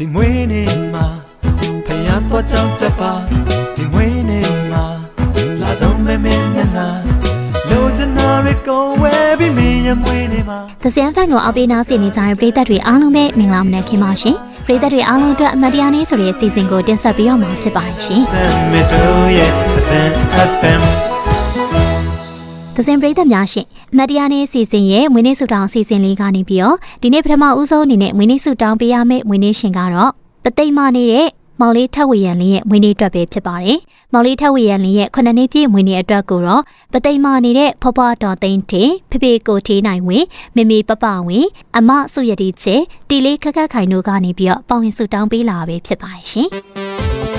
ဒီမွေးနေ့မှာဖယားတော့ကြောက်တပါဒီမွေးနေ့မှာလာဆုံးမဲမဲမျက်နှာလိုချင်တာတွေကုန်ဝဲပြီးမင်းရဲ့မွေးနေ့မှာသစံဖန်ကိုအောက်ပေးနားဆင်နေကြတဲ့ပရိသတ်တွေအားလုံးပဲမင်္ဂလာမနက်ခင်းပါရှင်ပရိသတ်တွေအားလုံးအတွက်အမတ်တရားနေ့ဆိုတဲ့အစီအစဉ်ကိုတင်ဆက်ပေးရမှာဖြစ်ပါတယ်ရှင်။ FM သဇင်ပရိသတ်များရှင်အမတ်တရားနေ့အစီအစဉ်ရဲ့မွေးနေ့ဆုတောင်းအစီအစဉ်လေးကနေပြီးတော့ဒီနေ့ပထမဦးဆုံးအနေနဲ့မွေးနေ့ဆုတောင်းပေးရမယ့်မွေးနေ့ရှင်ကတော့ပသိမ်မာနေတဲ့မောင်လေးထက်ဝေရန်လင်းရဲ့မွေးနေ့အတွက်ပဲဖြစ်ပါတယ်။မောင်လေးထက်ဝေရန်လင်းရဲ့ခုနှစ်နှစ်ပြည့်မွေးနေ့အတွက်ကိုတော့ပသိမ်မာနေတဲ့ဖွားဖွားတော်သိန်းတေဖေဖေကိုထေးနိုင်ဝင်မေမေပပဝင်အမစုရတိချေတီလေးခက်ခက်ခိုင်တို့ကနေပြီးတော့ပေါဝင်ဆုတောင်းပေးလာပဲဖြစ်ပါတယ်ရှင်။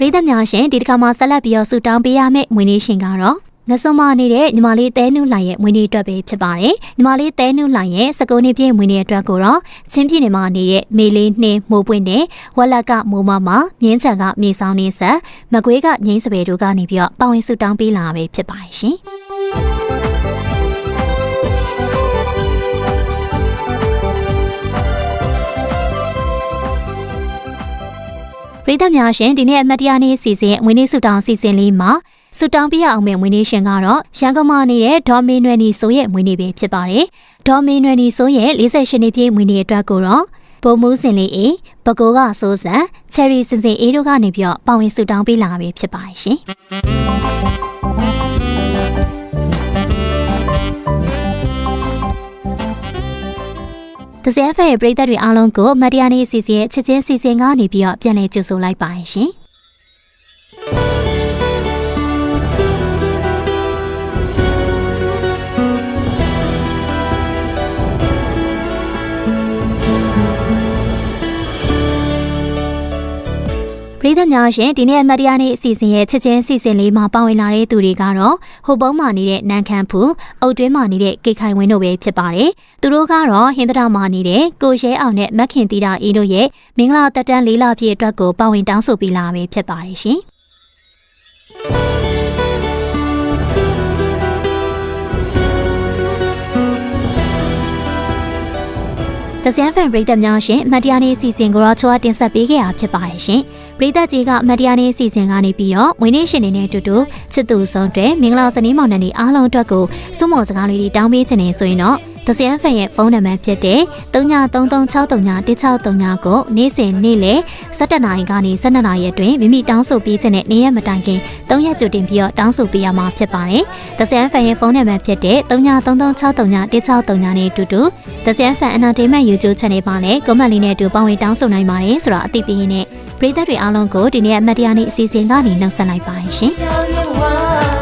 ပရိသတ်များရှင်ဒီတစ်ခါမှာဆက်လက်ပြီးတော့ဆူတောင်းပေးရမယ့်မွေးနေ့ရှင်ကတော့ငဆွမ်းမနေတဲ့ညီမလေးတဲနုလိုင်ရဲ့မွေးနေ့အတွက်ပဲဖြစ်ပါတယ်ညီမလေးတဲနုလိုင်ရဲ့စကုန်းနေပြည့်မွေးနေ့အတွက်ကိုတော့ချင်းပြည်နယ်မှာနေတဲ့မေလေးနှင်းမိုးပွင့်တဲ့ဝက်လက်ကမိုးမမမြင်းချံကမြေဆောင်နေဆက်မကွေးကငိမ့်စပယ်တို့ကနေပြီးတော့ပါဝင်ဆူတောင်းပေးလာပဲဖြစ်ပါတယ်ရှင် ပရိသတ်များရှင်ဒီနေ့အမတ်တရားနေ့အစီအစဉ်အမွေးနေ့ဆုတောင်းအစီအစဉ်လေးမှာဆုတောင်းပြရအောင်မယ့်မွေးနေ့ရှင်ကတော့ရန်ကုန်မှာနေတဲ့ဒေါ်မင်းနွယ်နီဆိုရဲ့မွေးနေ့ပဲဖြစ်ပါတယ်။ဒေါ်မင်းနွယ်နီဆိုရဲ့48နှစ်ပြည့်မွေးနေ့အတွက်ကိုတော့ဘုံမှုစင်လေးအေးဘကိုကစိုးစံချယ်ရီစင်စင်အေးတို့ကနေပြီးတော့ပါဝင်ဆုတောင်းပေးလာပဲဖြစ်ပါတယ်ရှင်။ တစဲဖဲရဲ့ပရိသတ်တွေအားလုံးကိုမတ်တရားနေ့အစီအစဉ်ရဲ့ချစ်ချင်းစီစဉ်ကနေပြီးတော့ပြန်လည်ကြိုဆိုလိုက်ပါရှင်။ ပရိသတ်များရှင်ဒီနေ့အမတ်တရားနေ့အစီအစဉ်ရဲ့ချစ်ချင်းစီစဉ်လေးမှာပါဝင်လာတဲ့သူတွေကတော့ဟိုပုံးမှာနေတဲ့နန်ခမ်းဖူအုတ်တွင်းမှာနေတဲ့ကေခိုင်ဝင်းတို့ပဲဖြစ်ပါတယ်။သူတို့ကတော့ဟင်္ဒရာမှာနေတဲ့ကိုရဲအောင်နဲ့မက်ခင်တီတာအင်းတို့ရဲ့မင်္ဂလာတက်တန်းလေးလပြည့်အတွက်ကိုပါဝင်တောင်းဆိုပေးလာပဲဖြစ်ပါတယ်ရှင်။ တဇန်ဖန်ပရိသတ်များရှင်မတ်တရားနေ့အစီအစဉ်ကိုတော့ချောတင်ဆက်ပေးခဲ့တာဖြစ်ပါတယ်ရှင်။ပရိသတ်ကြီးကမတ်တရားနေ့အစီအစဉ်ကနေပြီးတော့ဝင်းနေရှင်နေနဲ့အတူတူချစ်သူဆုံးတဲ့မင်္ဂလာစနေမောင်နှံတွေအားလုံးအတွက်ကိုစွမော်စကားလေးတွေတောင်းပေးခြင်းနေဆိုရင်တော့ တဇန်ဖန်ရဲ့ဖုန်းနံပါတ်ဖြစ်တဲ့3933631639ကိုနေ့စဉ်နေ့လယ်17နာရီကနေ12နာရီအတွင်းမိမိတောင်းဆိုပေးခြင်းနဲ့နေ့ရက်မတိုင်ခင်3ရက်ကြိုတင်ပြီးတော့တောင်းဆိုပေးရမှာဖြစ်ပါတယ်။တဇန်ဖန်ရဲ့ဖုန်းနံပါတ်ဖြစ်တဲ့3933631639နဲ့အတူတူ The Sian Fan Entertainment YouTube Channel မှာလည်း comment လေးနဲ့အတူပေါဝင်တောင်းဆိုနိုင်ပါတယ်ဆိုတော့အသိပေးရင်းနဲ့ပရိသတ်တွေအားလုံးကိုဒီနေ့အမတ်တရားနေ့အစီအစဉ်ကနေနှုတ်ဆက်လိုက်ပါရှင်။